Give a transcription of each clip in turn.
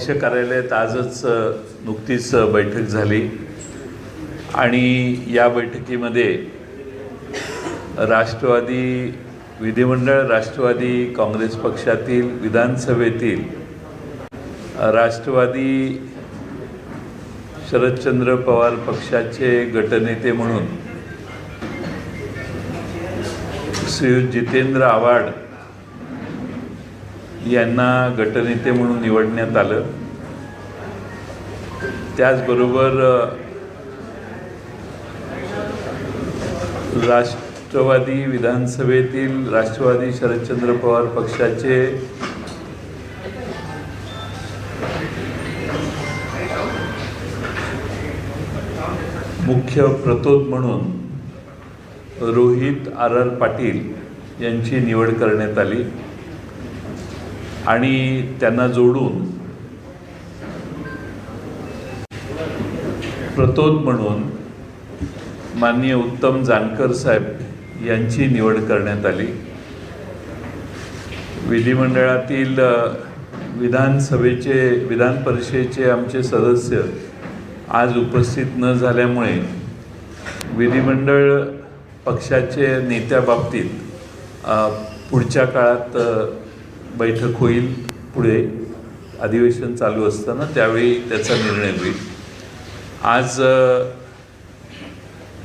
पक्ष कार्यालयात आजच नुकतीच बैठक झाली. आणि या बैठकीमध्ये राष्ट्रवादी विधिमंडळ राष्ट्रवादी काँग्रेस पक्षातील विधानसभेतील राष्ट्रवादी शरदचंद्र पवार पक्षाचे गटनेते म्हणून श्री जितेंद्र आव्हाड यांना गटनेते म्हणून निवडण्यात आलं. त्याचबरोबर राष्ट्रवादी विधानसभेतील राष्ट्रवादी शरदचंद्र पवार पक्षाचे मुख्य प्रतोद म्हणून रोहित आर आर पाटील यांची निवड करण्यात आली. आणि त्यांना जोडून प्रतोद म्हणून माननीय उत्तम जानकर साहेब यांची निवड करण्यात आली. विधिमंडळातील विधानसभेचे विधान परिषदेचे आमचे सदस्य आज उपस्थित न झाल्यामुळे विधिमंडळ पक्षाचे नेत्याबाबतीत पुढच्या काळात बैठक होईल पुढे. अधिवेशन चालू असताना त्यावेळी त्याचा निर्णय होईल. आज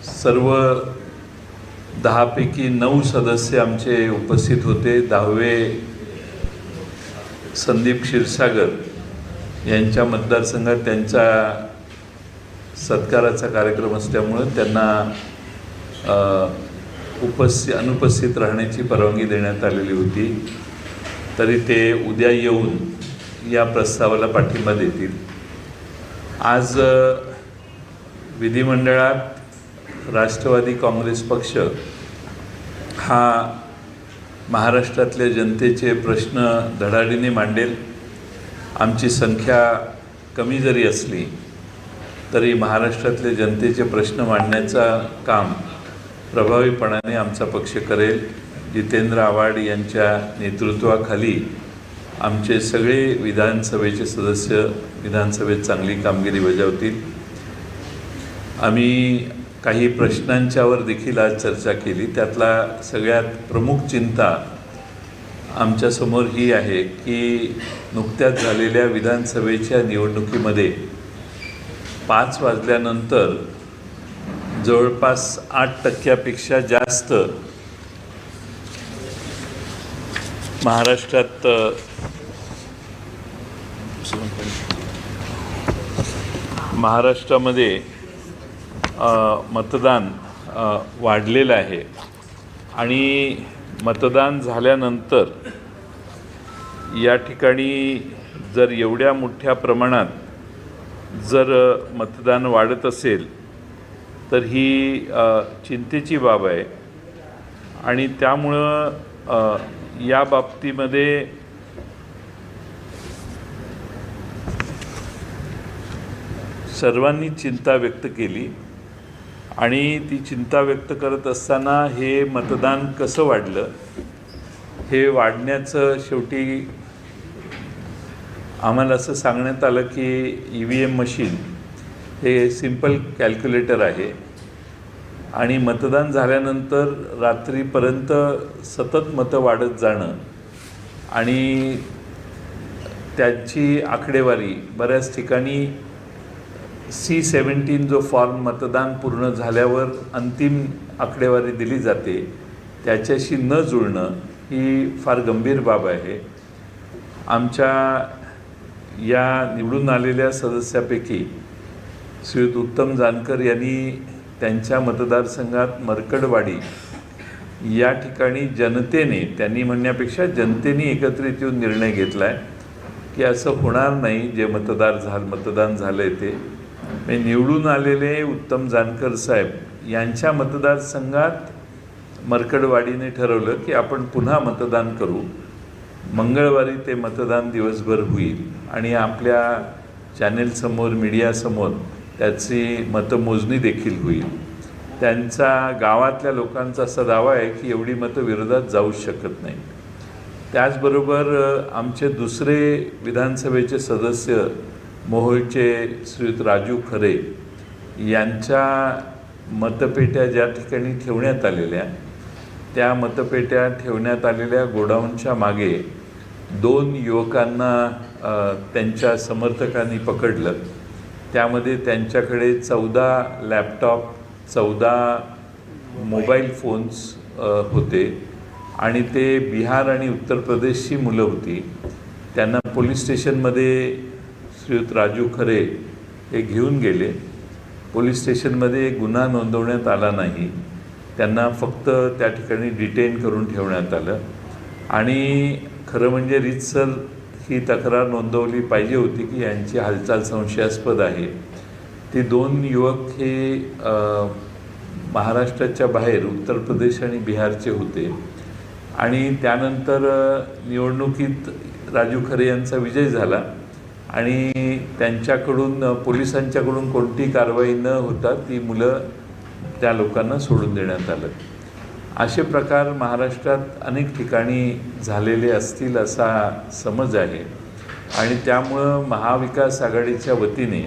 सर्व दहापैकी नऊ सदस्य आमचे उपस्थित होते. दहावे संदीप क्षीरसागर यांच्या मतदारसंघात त्यांचा सत्काराचा कार्यक्रम असल्यामुळं त्यांना उपस्थित अनुपस्थित राहण्याची परवानगी देण्यात आलेली होती. तरी ते उद्या येऊन या प्रस्तावाला पाठिंबा देतील. आज विधिमंडळात राष्ट्रवादी काँग्रेस पक्ष हा महाराष्ट्रातल्या जनतेचे प्रश्न धडाडीने मांडेल. आमची संख्या कमी जरी असली तरी महाराष्ट्रातले जनतेचे प्रश्न मांडण्याचा काम प्रभावीपणाने आमचा पक्ष करेल. जितेंद्र आव्हाड यांच्या नेतृत्वाखाली आमचे सगळे विधानसभेचे सदस्य विधानसभेत चांगली कामगिरी बजावतील. आम्ही काही प्रश्नांच्यावर देखील आज चर्चा केली. त्यातला सगळ्यात प्रमुख चिंता आमच्यासमोर ही आहे की नुकत्याच झालेल्या विधानसभेच्या निवडणुकीमध्ये पाच वाजल्यानंतर जवळपास आठ टक्क्यापेक्षा जास्त महाराष्ट्रात महाराष्ट्रामध्ये मतदान वाढलेलं आहे. आणि मतदान झाल्यानंतर या ठिकाणी जर एवढ्या मोठ्या प्रमाणात जर मतदान वाढत असेल तर ही चिंतेची बाब आहे. आणि त्यामुळं या बाबतीमध्ये सर्वांनी चिंता व्यक्त केली आणि ती चिंता व्यक्त करत असताना हे मतदान कसं वाढलं हे वाढण्याचं शेवटी आम्हाला असं सांगण्यात आलं की ई व्ही एम मशीन हे सिंपल कॅल्क्युलेटर आहे. आणि मतदान झाल्यानंतर रात्रीपर्यंत सतत मतं वाढत जाणं आणि त्यांची आकडेवारी बऱ्याच ठिकाणी सी सेवन्टीन जो फॉर्म मतदान पूर्ण झाल्यावर अंतिम आकडेवारी दिली जाते त्याच्याशी न जुळणं ही फार गंभीर बाब आहे. आमच्या या निवडून आलेल्या सदस्यापैकी श्रीयुत उत्तम जानकर यांनी त्यांच्या मतदारसंघात मरकडवाडी. या ठिकाणी जनतेने त्यांनी म्हणण्यापेक्षा जनतेने एकत्रित येऊन निर्णय घेतला आहे की असं होणार नाही जे मतदार झाल मतदान झालं आहे ते. म्हणजे निवडून आलेले उत्तम जानकर साहेब यांच्या मतदारसंघात मरकडवाडीने ठरवलं की आपण पुन्हा मतदान करू. मंगळवारी ते मतदान दिवसभर होईल. आणि आपल्या चॅनेलसमोर मीडियासमोर त्याची मतमोजणी देखील होईल. त्यांचा गावातल्या लोकांचा असा दावा आहे की एवढी मतं विरोधात जाऊच शकत नाही त्याचबरोबर आमचे दुसरे विधानसभेचे सदस्य मोहोळचे श्रीयुत राजू खरे यांच्या मतपेट्या ज्या ठिकाणी ठेवण्यात आलेल्या त्या मतपेट्या ठेवण्यात आलेल्या गोडाऊनच्या मागे दोन युवकांना त्यांच्या समर्थकांनी पकडलं. त्यामध्ये त्यांच्याकडे चौदा लॅपटॉप चौदा मोबाईल फोन्स होते. आणि ते बिहार आणि उत्तर प्रदेशची मुलं होती. त्यांना पोलीस स्टेशनमध्ये श्रीयुत राजू खरे हे घेऊन गेले. पोलीस स्टेशनमध्ये गुन्हा नोंदवण्यात आला नाही. त्यांना फक्त त्या ठिकाणी डिटेन करून ठेवण्यात आलं. आणि खरं म्हणजे रीतसर ही तक्रार नोंदवली पाहिजे होती की यांची हालचाल संशयास्पद आहे. ते दोन युवक हे महाराष्ट्राच्या बाहेर उत्तर प्रदेश आणि बिहारचे होते. आणि त्यानंतर निवडणुकीत राजू खरे यांचा विजय झाला आणि त्यांच्याकडून पोलिसांच्याकडून कोणती कारवाई न होता ती मुलं त्या लोकांना सोडून देण्यात आलं. असे प्रकार महाराष्ट्रात अनेक ठिकाणी झालेले असतील असा समज आहे. आणि त्यामुळं महाविकास आघाडीच्या वतीने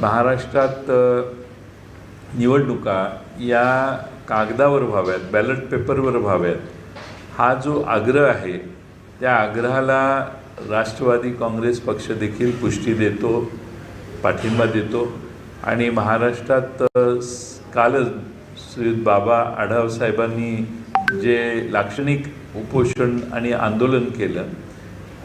महाराष्ट्रात निवडणुका या कागदावर व्हाव्यात बॅलट पेपरवर व्हाव्यात. हा जो आग्रह आहे त्या आग्रहाला राष्ट्रवादी काँग्रेस पक्ष देखील पुष्टी देतो पाठिंबा देतो. आणि महाराष्ट्रात कालच श्रीयुत बाबा आढाव साहेबांनी जे लाक्षणिक उपोषण आणि आंदोलन केलं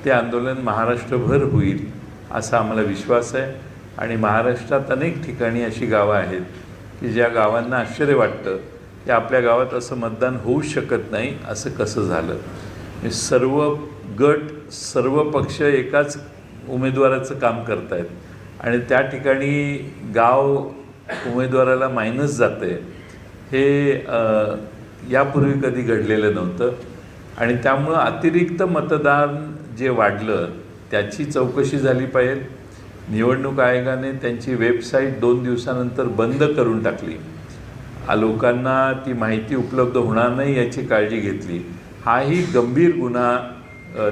ते आंदोलन महाराष्ट्रभर होईल असा आम्हाला विश्वास आहे. आणि महाराष्ट्रात अनेक ठिकाणी अशी गावं आहेत की ज्या गावांना आश्चर्य वाटतं की आपल्या गावात असं मतदान होऊ शकत नाही असं कसं झालं. हे सर्व गट सर्व पक्ष एकाच उमेदवाराचं काम करत आहेत आणि त्या ठिकाणी गाव उमेदवाराला मायनस जातं आहे हे यापूर्वी कधी घडलेलं नव्हतं. आणि त्यामुळं अतिरिक्त मतदान जे वाढलं त्याची चौकशी झाली पाहिजे. निवडणूक आयोगाने त्यांची वेबसाईट दोन दिवसानंतर बंद करून टाकली. आ, लोकांना ती माहिती उपलब्ध होणार नाही याची काळजी घेतली. हाही गंभीर गुन्हा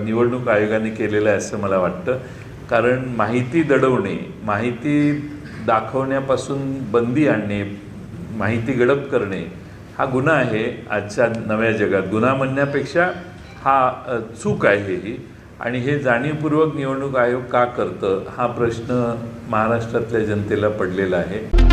निवडणूक आयोगाने केलेला आहे असं मला वाटतं. कारण माहिती दडवणे माहिती दाखवण्यापासून बंदी आणणे माहिती गडप करणे हा गुन्हा आहे आजच्या नव्या जगात. गुन्हा म्हणण्यापेक्षा हा चूक आहे ही. आणि हे जाणीवपूर्वक निवडणूक आयोग का करतं हा प्रश्न महाराष्ट्रातल्या जनतेला पडलेला आहे.